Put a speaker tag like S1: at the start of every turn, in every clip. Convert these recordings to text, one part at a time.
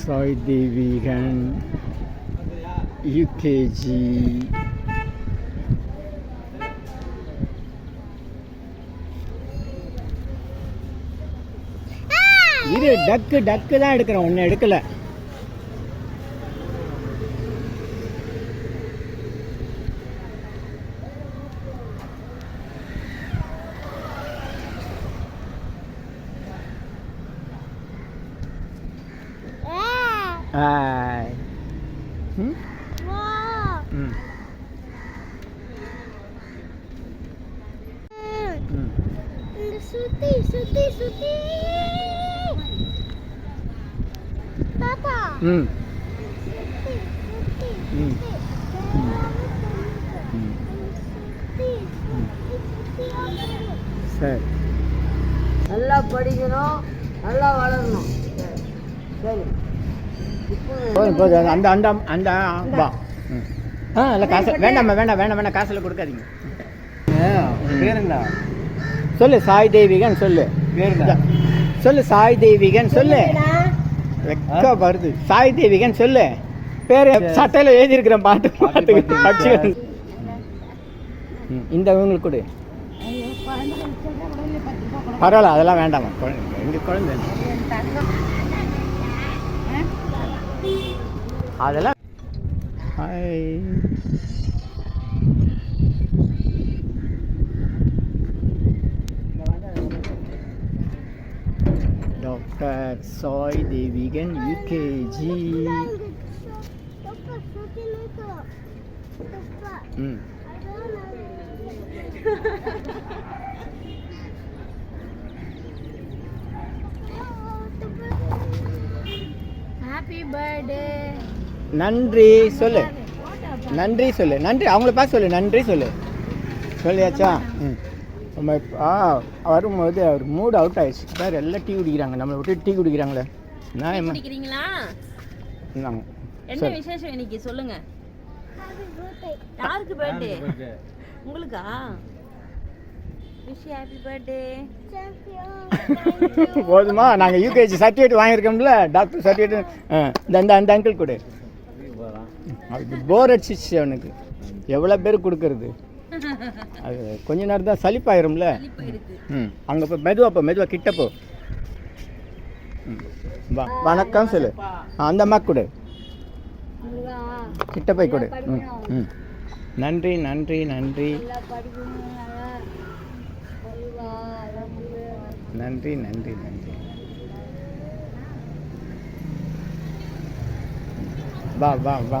S1: Sai தேவிகன் UKG இது டக்கு டக்கு தான் எடுக்கிறேன் ஒன்று எடுக்கல. ஆய். ம் ம் ம்
S2: சுத்தி சுத்தி சுத்தி பாப்பா
S1: ம் ம். சரி
S3: நல்லா படிக்கணும் நல்லா வளரணும் சரி
S1: போதும் போதும். அந்த அந்த அந்த ம். ஆ இல்லை காசு வேண்டாம்மா வேண்டாம் வேண்டாம். வேண்டாம் காசில் கொடுக்காதீங்க.
S4: பேருங்களா
S1: சொல்லு சாய் தேவிகன் சொல்லு.
S4: பேருங்களா
S1: சொல்லு சாய் தேவிகன் சொல்லு. வெக்க வருது. சாய் தேவிகன் சொல்லு. பேர் சட்டையில் எழுதியிருக்கிறேன் பாட்டு பாட்டு படிச்சு ம், இந்த இவங்களுக்கு கொடு. பரவாயில்ல அதெல்லாம் வேண்டாமா. குழந்தை குழந்தை? அதெல்லாம் hi
S2: doctor Sai Devikan UKG
S1: ம்
S2: ஹாப்பி பர்த்டே
S1: நன்றி சொல்லு. நன்றி சொல்லு. நன்றி அவங்கள பார்த்து சொல்லு. நன்றி சொல்லு. சொல்லியாச்சா? ம். நம்ம ஆ வரும்போது அவர் மூட் அவுட் ஆயிடுச்சு. வேறு எல்லாம் டீ குடிக்கிறாங்க. நம்மளை விட்டு டீ குடிக்கிறாங்களே. நான்
S5: குடிக்கிறீங்களா? என்ன விசேஷம் இன்னைக்கு? சொல்லுங்க. யாருக்கு பர்த்டே உங்களுக்கா?
S1: போதுமா? நாங்கள் யூகேஜி சர்டிஃபிகேட் வாங்கியிருக்கோம்ல. டாக்டர் சர்டிஃபிகேட் இந்த அந்த அந்த அங்கிள் கொடு. அது போர் அடிச்சிச்சு அவனுக்கு. எவ்வளோ பேர் கொடுக்கறது? அது கொஞ்ச நேரம் தான்
S5: இருக்கு
S1: ம். அங்கே போ மெதுவா போ மெதுவா கிட்ட போ. வா. வணக்கம் சொல்லு. அந்த அம்மா கொடு. கிட்ட போய் கொடு. ம் ம். நன்றி நன்றி நன்றி. நன்றி நன்றி நன்றி. வா வா வா.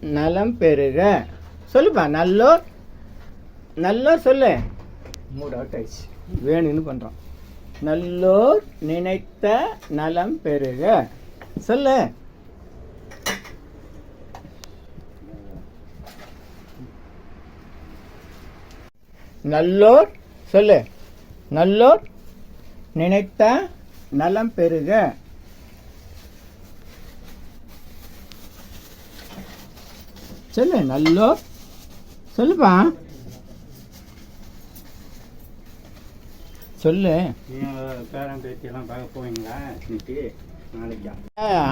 S1: நலம் பெறுக. சொல்லுப்பா நல்லோர் நல்லோர் சொல்லு. மூட் அவுட் ஆயிடுச்சு. வேணும்னு பண்ணுறோம் நல்லோர் நினைத்த நலம் பெறுக. சொல்லு. நல்லோர் சொல்லு. நல்லோர் நினைத்த நலம் பெறுக. சொல்லு நல்லோ? சொல்லுப்பா. சொல்லு.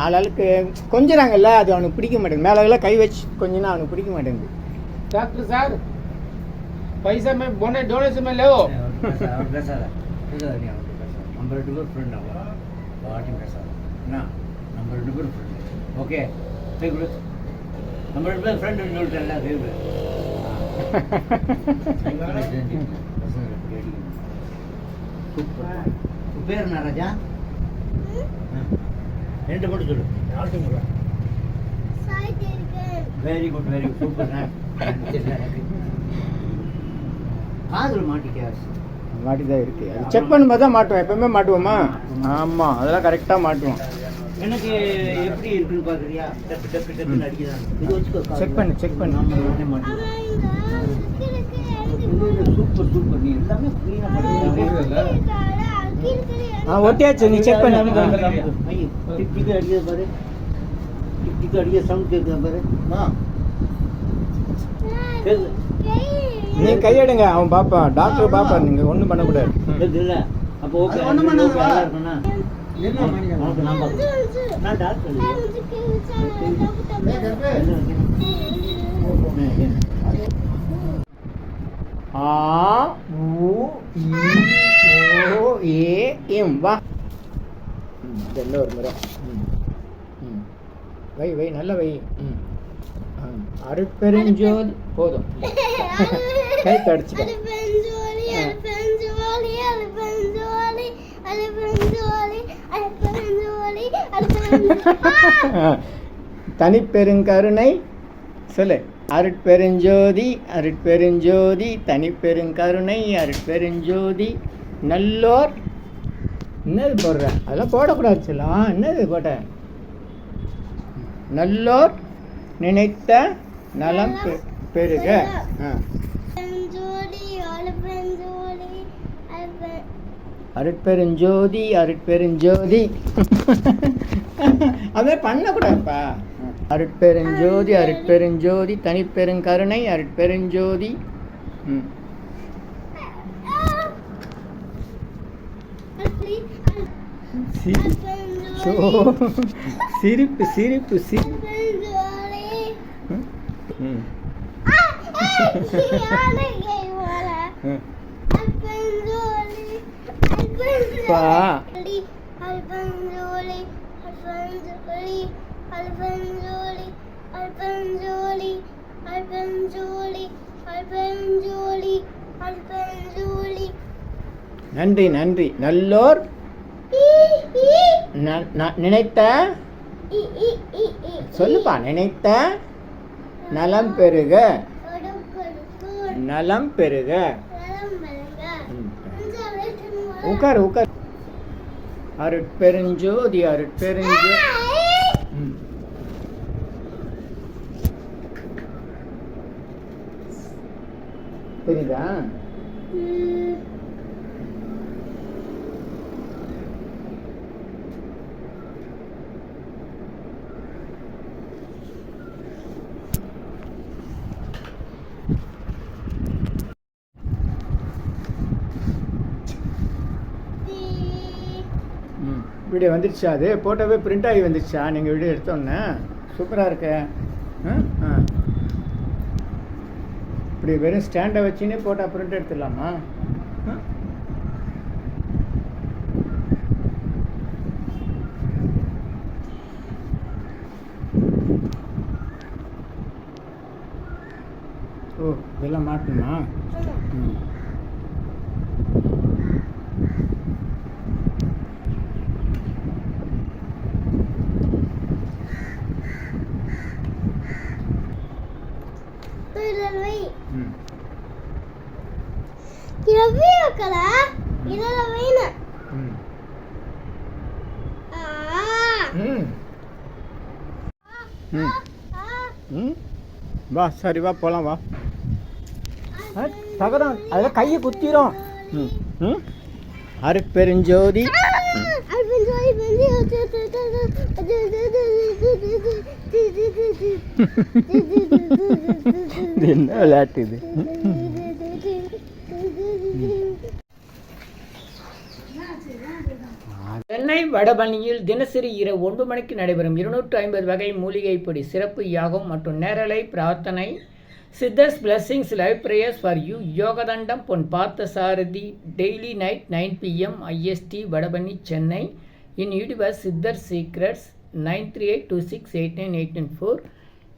S1: ஆளாளுக்கு கொஞ்சாங்கல்ல அது அவனுக்கு பிடிக்க மாட்டேங்குது. மேலே கை வச்சு கொஞ்சினா அவனுக்கு பிடிக்க மாட்டேங்குது.
S6: டாக்டர் சார்
S4: பைசா மே போனே டோனேஷன் மே லேவோ. நம்ம ரெண்டு பேரும் ஃப்ரெண்ட் ஆகும் பாட்டி பேசாது. என்ன? நம்ம ரெண்டு பேரும் ஃப்ரெண்ட் ஓகே கொடு. நம்ம ரெண்டு பேரும் ஃப்ரெண்டுன்னு சொல்லிட்டேன்ல கை கொடு சூப்பர் பேர் என்ன ராஜா. ரெண்டு மட்டும் சொல்லு.
S2: தேர்கன்
S4: very good very good super காதில் மாட்டிக்க
S1: மாட்டி தான் இருக்கு. செக் பண்ணும்போது தான் மாட்டுவோம். எப்பவுமே மாட்டுவோமா? ஆமாம் அதெல்லாம் கரெக்டாக மாட்டுவோம்.
S4: எனக்கு எப்படி இருக்குன்னு பாக்குறியா டக்கு டக்கு டக்குன்னு அடிக்குதான் இது வச்சுக்கோ
S1: செக் பண்ணு செக் பண்ணு.
S4: நம்ம பண்ண மாட்டோம் சூப்பர் சூப்பர் நீ எல்லாமே
S1: ஆ ஒட்டியாச்சு நீ செக் பண்ணு.
S4: டிக் டிக் அடிக்குது பாரு. டிக் டிக் அடிக்க சவுண்ட் கேட்குது பாரு. ஆ கேக்குது?
S1: நீ கையெடுங்க அவன் பாப்பான். டாக்டர் பாப்பார் நீங்க ஒன்றும் பண்ணக்கூடாது.
S4: இல்ல அப்போ ஓகே
S6: ஒண்ணும் பண்ணாத,
S1: ஆ இ ஓ ஏ இம் வா. இதெல்லாம் ஒரு முறை. ம் வை வை நல்ல வை. ம். அருட்பெருஞ்சோதி. போதும். கை தடிச்சுக்க தனிப்பெருங்கருணை. சொல்லு. அருட்பெருஞ்சோதி அருட்பெருஞ்சோதி தனிப்பெருங்கருணை அருட்பெருஞ்சோதி நல்லோர். என்னது போடுற? அதெல்லாம் போடக்கூடாது சொல்லலாம் என்னது போட்ட? நல்லோர் நினைத்த நலம் பெ- பெருக ஆ. அருட்பெருஞ்சோதி அருட்பெருஞ்சோதி. அதே பண்ணக்கூடாதுப்பா அருட்பெருஞ்சோதி அருட்பெருஞ்சோதி தனிப்பெருங்கருணை அருட்பெருஞ்சோதி. ம். சிரிப்பு சிரிப்பு சிரிப்பு ம். பா. நன்றி நன்றி நல்லோர் நினைத்த சொல்லுப்பா நினைத்த நலம் பெருக நலம் பெருக. உட்கார் உட்கார். அருட்பெருஞ்சோதி அருட்பெருஞ்சோ ம். புரியுதா ம் வீடியோ வந்துருச்சா. அது போட்டோவே பிரிண்ட் ஆகி வந்துருச்சா? நீங்கள் வீடியோ எடுத்தோன்னே. சூப்பராக இருக்க. இப்படி வெறும் ஸ்டாண்டை வச்சுன்னே போட்டால் பிரிண்ட் எடுத்துடலாமா? ஓ இதெல்லாம் மாட்டணுமா? ம் ம்
S2: రవి అక్కడ ఇలా రవైన
S1: ம் ம் ம் ம் வா சரி வா போகலாம் வா ஆ, தகரம் அதில் கையை குத்திரும் ம் ம் அருட்பெருஞ்சோதி இது என்ன விளையாட்டு இது? சென்னை வடபழனியில் தினசரி இரவு ஒன்று மணிக்கு நடைபெறும் இருநூற்று ஐம்பது வகை மூலிகை பொடி சிறப்பு யாகம் மற்றும் நேரலை பிரார்த்தனை. Siddhars blessings live prayers for you Yogathandam Pon Partha Sarathi daily night nine PM IST Vadapalani Chennai. In universe Siddhar secrets nine three eight two six eight nine eight nine four